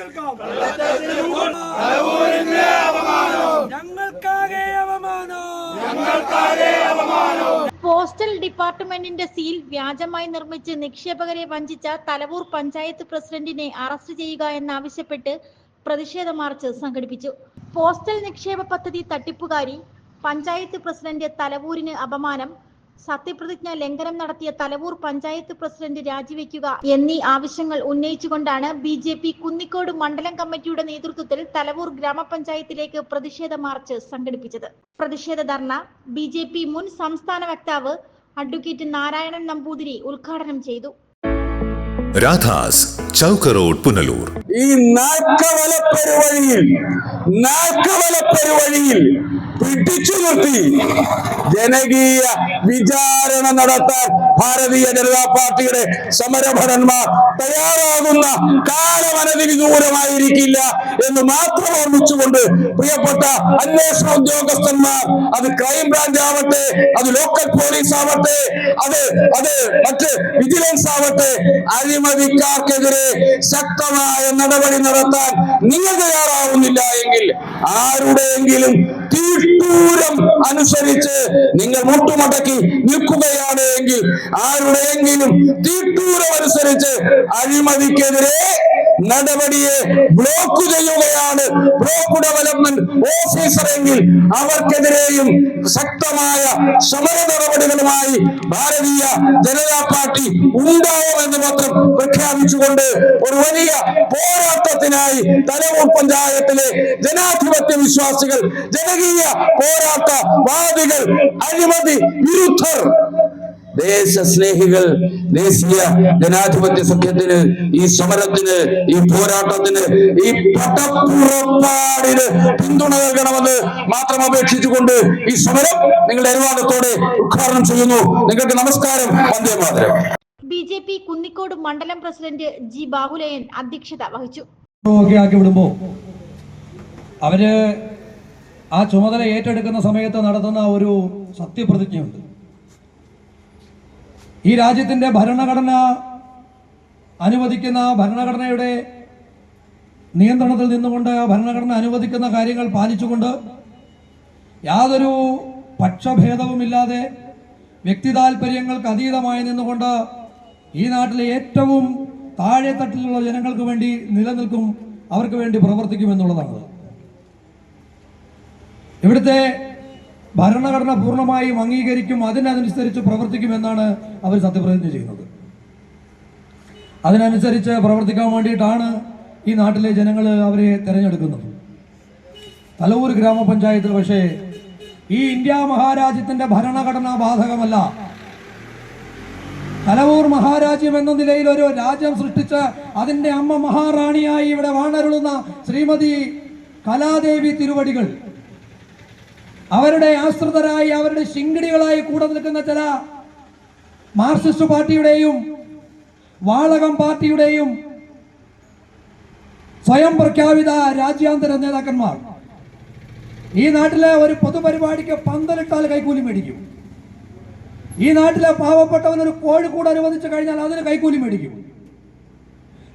നിൽക്കാം. പോസ്റ്റൽ ഡിപ്പാർട്ട്മെന്റിന്റെ സീൽ വ്യാജമായി നിർമ്മിച്ച് നിക്ഷേപകരെ വഞ്ചിച്ച തലവൂർ പഞ്ചായത്ത് പ്രസിഡന്റിനെ അറസ്റ്റ് ചെയ്യുക എന്നാവശ്യപ്പെട്ട് പ്രതിഷേധ മാർച്ച് സംഘടിപ്പിച്ചു. പോസ്റ്റൽ നിക്ഷേപ പദ്ധതി തട്ടിപ്പുകാരി പഞ്ചായത്ത് പ്രസിഡന്റ് തലവൂരിന് അപമാനം. സത്യപ്രതിജ്ഞ ലംഘനം നടത്തിയ തലവൂർ പഞ്ചായത്ത് പ്രസിഡന്റ് രാജിവെക്കുക എന്നീ ആവശ്യങ്ങൾ ഉന്നയിച്ചുകൊണ്ടാണ് ബി ജെ പി കുന്നിക്കോട് മണ്ഡലം കമ്മിറ്റിയുടെ നേതൃത്വത്തിൽ തലവൂർ ഗ്രാമപഞ്ചായത്തിലേക്ക് പ്രതിഷേധ മാർച്ച് സംഘടിപ്പിച്ചത്. പ്രതിഷേധ ധർണ ബി മുൻ സംസ്ഥാന വക്താവ് അഡ്വക്കേറ്റ് നാരായണൻ നമ്പൂതിരി ഉദ്ഘാടനം ചെയ്തു. രാധാസ് ചൗക്ക് റോഡ് പുനലൂർ. ഈ നാൽക്കവലപ്പെരുവഴിയിൽ നാൽക്കവലപ്പെരുവഴിയിൽ പിടിച്ചു നിർത്തി ജനകീയ വിചാരണ നടത്താൻ ഭാരതീയ ജനതാ പാർട്ടിയുടെ സമരഭടന്മാർ തയ്യാറാകുന്ന കാലമനതിന് വിദൂരമായിരിക്കില്ല എന്ന് മാത്രം ഓർമ്മിച്ചുകൊണ്ട് പ്രിയപ്പെട്ട അന്വേഷണ ഉദ്യോഗസ്ഥന്മാർ അത് ക്രൈംബ്രാഞ്ച് ആവട്ടെ അത് ലോക്കൽ പോലീസ് ആവട്ടെ അത് അത് മറ്റ് വിജിലൻസ് ആവട്ടെ അഴിമതിക്കാർക്കെതിരെ ശക്തമായ നടപടി നടത്താൻ നിങ്ങൾ തയ്യാറാവുന്നില്ല എങ്കിൽ ആരുടെയെങ്കിലും തീട്ടൂരം അനുസരിച്ച് നിങ്ങൾ മുട്ടുമടക്കി നിൽക്കുകയാണ് എങ്കിൽ ആരുടെയെങ്കിലും തീട്ടൂരം അനുസരിച്ച് അഴിമതിക്കെതിരെ നടപടിയെ ബ്ലോക്ക് ചെയ്യുകയാണ്. ബ്ലോക്ക് ഡെവലപ്മെന്റ് ഓഫീസർ എങ്കിൽ അവർക്കെതിരെയും ശക്തമായ സമര നടപടികളുമായി ഭാരതീയ ജനതാ പാർട്ടി ഉണ്ടാവുമെന്ന് മാത്രം പ്രഖ്യാപിച്ചുകൊണ്ട് ഒരു വലിയ പോരാട്ടത്തിനായി തലവൂർ പഞ്ചായത്തിലെ ജനാധിപത്യ വിശ്വാസികൾ ജനകീയ പോരാട്ട വാദികൾ അഴിമതി വിരുദ്ധർ. ദേശസ്നേഹികൾ ദേശീയ ജനാധിപത്യ സഖ്യത്തിന് ഈ സമരത്തിന് ഈ പോരാട്ടത്തിന് ഈ പട്ടപ്പുറപ്പാടിന് പിന്തുണ നൽകണമെന്ന് മാത്രം അപേക്ഷിച്ചുകൊണ്ട് ഈ സമരം നിങ്ങളുടെ അനുവാദത്തോടെ ഉദ്ഘാടനം ചെയ്യുന്നു. നിങ്ങൾക്ക് നമസ്കാരം Vande Mataram. B J P Kunnicode മണ്ഡലം പ്രസിഡന്റ് ജി ബാഹുലയൻ അധ്യക്ഷത വഹിച്ചു. ആക്കി വിടുമ്പോ അവർ ആ ചുമതല ഏറ്റെടുക്കുന്ന സമയത്ത് നടത്തുന്ന ഒരു സത്യപ്രതിജ്ഞയുണ്ട്. ഈ രാജ്യത്തിന്റെ ഭരണഘടന അനുവദിക്കുന്ന ഭരണഘടനയുടെ നിയന്ത്രണത്തിൽ നിന്നുകൊണ്ട് ഭരണഘടന അനുവദിക്കുന്ന കാര്യങ്ങൾ പാലിച്ചുകൊണ്ട് യാതൊരു പക്ഷഭേദവുമില്ലാതെ വ്യക്തി താല്പര്യങ്ങൾക്ക് അതീതമായി നിന്നുകൊണ്ട് ഈ നാട്ടിലെ ഏറ്റവും താഴെത്തട്ടിലുള്ള ജനങ്ങൾക്ക് വേണ്ടി നിലനിൽക്കും അവർക്ക് വേണ്ടി പ്രവർത്തിക്കും എന്നുള്ളതാണ്. ഇവിടുത്തെ ഭരണഘടന പൂർണമായും അംഗീകരിക്കും അതിനനുസരിച്ച് പ്രവർത്തിക്കുമെന്നാണ് അവർ സത്യപ്രതിജ്ഞ ചെയ്യുന്നത്. അതിനനുസരിച്ച് പ്രവർത്തിക്കാൻ വേണ്ടിയിട്ടാണ് ഈ നാട്ടിലെ ജനങ്ങൾ അവരെ തിരഞ്ഞെടുക്കുന്നത്. തലവൂർ ഗ്രാമപഞ്ചായത്തിൽ പക്ഷേ ഈ ഇന്ത്യ മഹാരാജ്യത്തിന്റെ ഭരണഘടന ബാധകമല്ല. തലവൂർ മഹാരാജ്യം എന്ന നിലയിൽ ഒരു രാജ്യം സൃഷ്ടിച്ച് അതിന്റെ അമ്മ മഹാറാണിയായി ഇവിടെ വാണരുളുന്ന ശ്രീമതി കലാദേവി തിരുവടികൾ അവരുടെ ആശ്രിതരായി അവരുടെ ശിങ്കിടികളായി കൂടെ നിൽക്കുന്ന ചില മാർക്സിസ്റ്റ് പാർട്ടിയുടെയും വാളകം പാർട്ടിയുടെയും സ്വയം പ്രഖ്യാപിത രാജ്യാന്തര നേതാക്കന്മാർ. ഈ നാട്ടിലെ ഒരു പൊതുപരിപാടിക്ക് പന്തലിട്ടാൽ കൈക്കൂലി മേടിക്കും. ഈ നാട്ടിലെ പാവപ്പെട്ടവനൊരു കോഴിക്കൂട് അനുവദിച്ചു കഴിഞ്ഞാൽ അതിന് കൈക്കൂലി മേടിക്കും.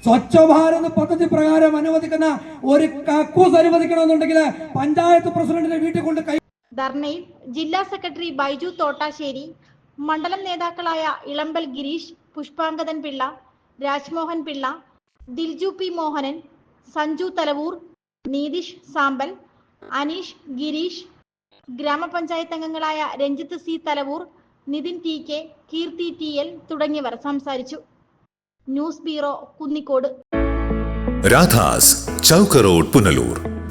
സ്വച്ഛ ഭാരത് പദ്ധതി പ്രകാരം അനുവദിക്കുന്ന ഒരു കക്കൂസ് അനുവദിക്കണമെന്നുണ്ടെങ്കിൽ പഞ്ചായത്ത് പ്രസിഡന്റിന്റെ വീട്ടിൽ കൊണ്ട് കൈ ധർണയിൽ ജില്ലാ സെക്രട്ടറി ബൈജു തോട്ടാശ്ശേരി മണ്ഡലം നേതാക്കളായ ഇളമ്പൽ ഗിരീഷ് പുഷ്പാങ്കദൻ പിള്ള രാജ്മോഹൻ പിള്ള ദിൽജു പി മോഹനൻ സഞ്ജു തലവൂർ നീതിഷ് സാമ്പൽ അനീഷ് ഗിരീഷ് ഗ്രാമപഞ്ചായത്ത് അംഗങ്ങളായ Ranjith C Thalavoor Nithin T K Keerthi T L തുടങ്ങിയവർ സംസാരിച്ചു. News bureau Kunnicode. Radhas ചൗക്കറോഡ് Punalur.